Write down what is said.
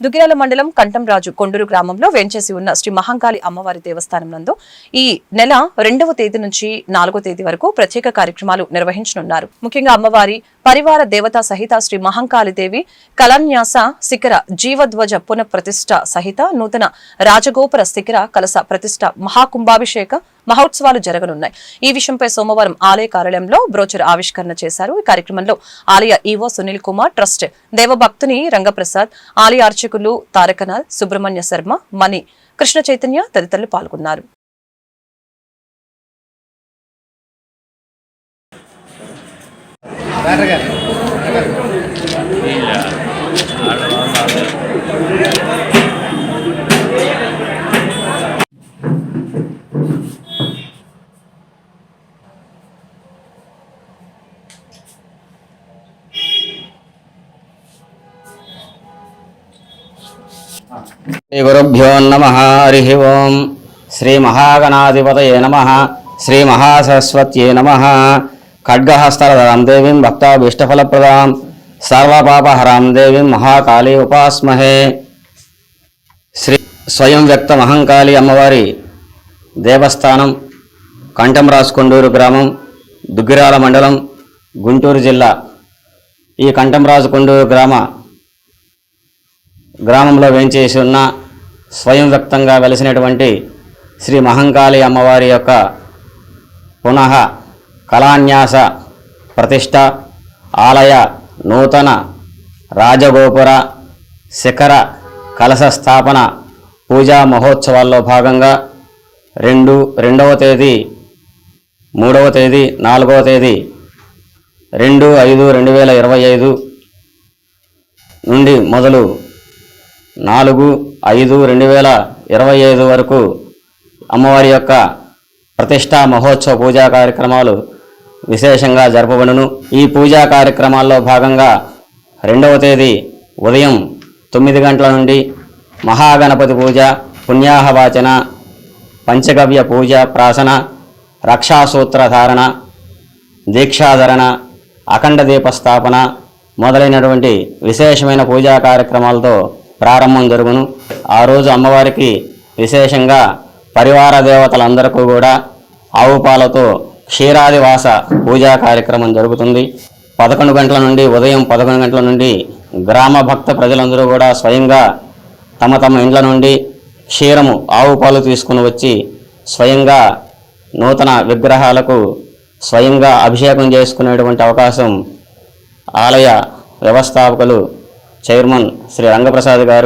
దుగిరాల మండలం కంఠంరాజు కొండూరు గ్రామంలో వేంచేసి ఉన్న శ్రీ మహంకాళి అమ్మవారి దేవస్థానం నందు ఈ నెల రెండవ తేదీ నుంచి నాలుగో తేదీ వరకు ప్రత్యేక కార్యక్రమాలు నిర్వహించనున్నారు. ముఖ్యంగా అమ్మవారి పరివార దేవత సహిత శ్రీ మహంకాళి దేవి కలన్యాస శిఖర జీవధ్వజ పునఃప్రతిష్ఠ సహిత నూతన రాజగోపుర శిఖర కలస ప్రతిష్ఠ మహాకుంభాభిషేక మహోత్సవాలు జరగనున్నాయి. ఈ విషయంపై సోమవారం ఆలయ కార్యాలయంలో బ్రోచర్ ఆవిష్కరణ చేశారు. ఈ కార్యక్రమంలో ఆలయ ఈవో సునీల్ కుమార్ ట్రస్ట్ దేవభక్తుని రంగప్రసాద్ ఆలయ అర్చకులు తారకనాథ్ సుబ్రహ్మణ్య శర్మ మణి కృష్ణ చైతన్య తదితరులు పాల్గొన్నారు. శ్రీ గురుభ్యో నమ హరి ఓం శ్రీ మహాగణాధిపతయే నమ శ్రీ మహాసరస్వత్యే నమ ఖడ్గహస్తరధరాం దేవీం భక్తాభీష్టఫలప్రదాం సర్వపాపహరాం దేవీం మహాకాళీ ఉపాస్మహే శ్రీ స్వయం వ్యక్త మహంకాళి అమ్మవారి దేవస్థానం కంఠంరాజుకొండూరు గ్రామం దుగ్గిరాల మండలం గుంటూరు జిల్లా. ఈ కంఠంరాజుకొండూరు గ్రామ గ్రామంలో వేంచేసి ఉన్న స్వయం వ్యక్తంగా వెలిసినటువంటి శ్రీ మహంకాళి అమ్మవారి యొక్క పునః కళాన్యాస ప్రతిష్ట ఆలయ నూతన రాజగోపుర శిఖర కలశ స్థాపన పూజా మహోత్సవాల్లో భాగంగా రెండు రెండవ తేదీ మూడవ తేదీ నాలుగవ తేదీ రెండు ఐదు రెండు వేల ఇరవై ఐదు నుండి మొదలు నాలుగు ఐదు రెండు వేల ఇరవై ఐదు వరకు అమ్మవారి యొక్క ప్రతిష్టా మహోత్సవ పూజా కార్యక్రమాలు విశేషంగా జరపబడును. ఈ పూజా కార్యక్రమాల్లో భాగంగా రెండవ తేదీ ఉదయం తొమ్మిది గంటల నుండి మహాగణపతి పూజ పుణ్యాహవాచన పంచగవ్య పూజ ప్రాసన రక్షాసూత్ర ధారణ దీక్షాధరణ అఖండ దీపస్థాపన మొదలైనటువంటి విశేషమైన పూజా కార్యక్రమాలతో ప్రారంభం జరుగును. ఆ రోజు అమ్మవారికి విశేషంగా పరివార దేవతలందరికీ కూడా ఆవు పాలతో క్షీరాదివాస పూజా కార్యక్రమం జరుగుతుంది. పదకొండు గంటల నుండి ఉదయం పదకొండు గంటల నుండి గ్రామ భక్త ప్రజలందరూ కూడా స్వయంగా తమ తమ ఇండ్ల నుండి క్షీరము ఆవు పాలు తీసుకుని వచ్చి స్వయంగా నూతన విగ్రహాలకు స్వయంగా అభిషేకం చేసుకునేటువంటి అవకాశం ఆలయ వ్యవస్థాపకులు చైర్మన్ శ్రీ రంగప్రసాద్ గారు